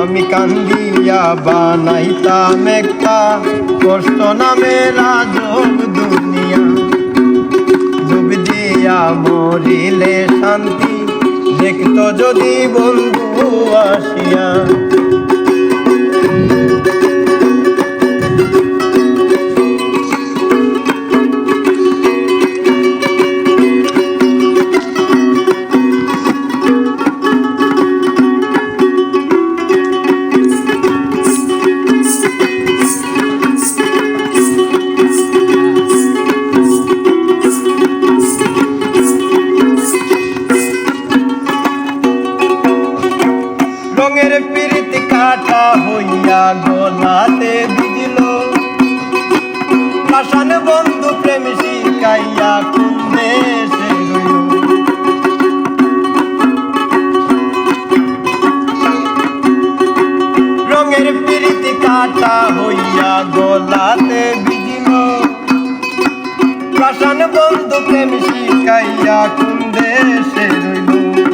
আমি কান্দিয়া বানাইতাম একটা কষ্ট নামে রাজব দুনিয়া। ডুব দিয়া মরিলে শান্তি, দেখত যদি বন্ধু আসিয়া। কাটা হইয়া গলাতে বিজিল পাশান বন্ধু প্রেম শিখাইয়া রঙের পিরিতি কাটা হইয়া গলাতে বিজিল পাশান বন্ধু প্রেম শিখাইয়া কুন্দে সে রইল।